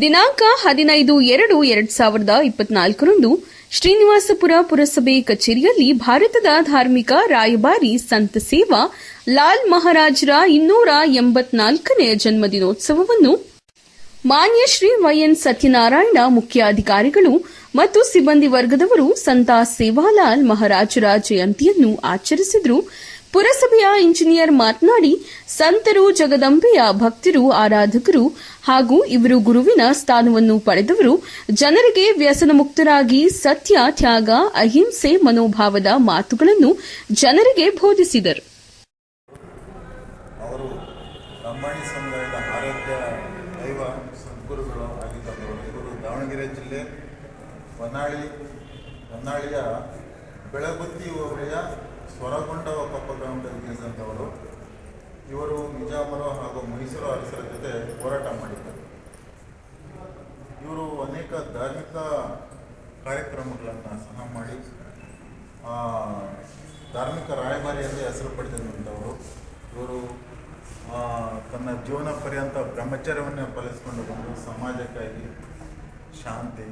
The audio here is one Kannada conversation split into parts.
ದಿನಾಂಕ ಹದಿನೈದು ಎರಡು ಎರಡ್ ಸಾವಿರದ ಇಪ್ಪತ್ನಾಲ್ಕರಂದು ಶ್ರೀನಿವಾಸಪುರ ಪುರಸಭೆ ಕಚೇರಿಯಲ್ಲಿ ಭಾರತದ ಧಾರ್ಮಿಕ ರಾಯಭಾರಿ ಸಂತ ಸೇವಾ ಲಾಲ್ ಮಹಾರಾಜರ ಇನ್ನೂರ ಎಂಬತ್ನಾಲ್ಕನೇ ಜನ್ಮದಿನೋತ್ಸವವನ್ನು ಮಾನ್ಯ ಶ್ರೀ ವೈಎನ್ ಸತ್ಯನಾರಾಯಣ ಮುಖ್ಯಾಧಿಕಾರಿಗಳು ಮತ್ತು ಸಿಬ್ಬಂದಿ ವರ್ಗದವರು ಸಂತ ಸೇವಾಲಾಲ್ ಮಹಾರಾಜರ ಜಯಂತಿಯನ್ನು ಆಚರಿಸಿದ್ರು. ಪುರಸಭೆಯ ಇಂಜಿನಿಯರ್ ಮಾತನಾಡಿ, ಸಂತರು ಜಗದಂಬೆಯ ಭಕ್ತರು, ಆರಾಧಕರು ಹಾಗೂ ಇವರು ಗುರುವಿನ ಸ್ಥಾನವನ್ನು ಪಡೆದವರು, ಜನರಿಗೆ ವ್ಯಸನ ಮುಕ್ತರಾಗಿ ಸತ್ಯ, ತ್ಯಾಗ, ಅಹಿಂಸೆ, ಮನೋಭಾವದ ಮಾತುಗಳನ್ನು ಜನರಿಗೆ ಬೋಧಿಸಿದರು. ಹೊನ್ನಾಳಿ, ಹೊನ್ನಾಳಿಯ ಬೆಳಗುತ್ತಿ ಹೋಬಳಿಯ ಸ್ವರಗೊಂಡ ಕೊಪ್ಪ ಗ್ರಾಮದಲ್ಲಿ ಜನಿಸಿದಂಥವರು ಇವರು ನಿಜಾಮರ ಹಾಗೂ ಮೈಸೂರು ಅರಸರ ಜೊತೆ ಹೋರಾಟ ಮಾಡಿದ್ದಾರೆ. ಇವರು ಅನೇಕ ಧಾರ್ಮಿಕ ಕಾರ್ಯಕ್ರಮಗಳನ್ನು ಸಹ ಮಾಡಿ ಧಾರ್ಮಿಕ ರಾಯಭಾರಿಯಲ್ಲಿ ಹೆಸರು ಪಡೆದಿರುವಂಥವರು. ಇವರು ತನ್ನ ಜೀವನ ಪರ್ಯಂತ ಬ್ರಹ್ಮಚರ್ಯವನ್ನು ಪಾಲಿಸಿಕೊಂಡು ಬಂದು ಸಮಾಜಕ್ಕಾಗಿ ಶಾಂತಿ,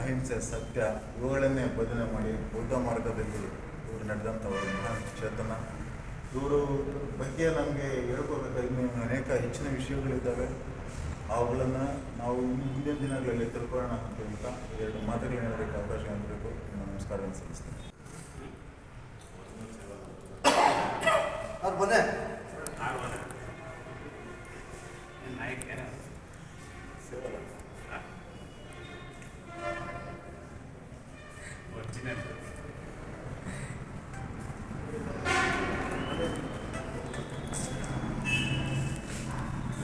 ಅಹಿಂಸೆ, ಸತ್ಯ ಇವುಗಳನ್ನೇ ಬೋಧನೆ ಮಾಡಿ ಬೌದ್ಧ ಮಾರ್ಗದಲ್ಲಿ ಇವರು ನಡೆದಂಥವರು ಚೇತನ. ಇವರು ಬಗ್ಗೆ ನಮಗೆ ಹೇಳ್ಕೋಬೇಕಾಗಿ ಇನ್ನೂ ಅನೇಕ ಹೆಚ್ಚಿನ ವಿಷಯಗಳಿದ್ದಾವೆ. ಅವುಗಳನ್ನು ನಾವು ಇನ್ನು ಮುಂದಿನ ದಿನಗಳಲ್ಲಿ ತಿಳ್ಕೊಳ್ಳೋಣ ಅಂತ ಹೇಳ್ತಾ ಎರಡು ಮಾತುಗಳು ಹೇಳಬೇಕು ಅವಕಾಶ ನೀಡಬೇಕು ನಮಸ್ಕಾರ ಸಲ್ಲಿಸ್ತೀನಿ.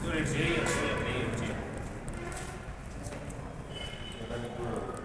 그걸 제이야, 제이야, 제이였지. 내가 이걸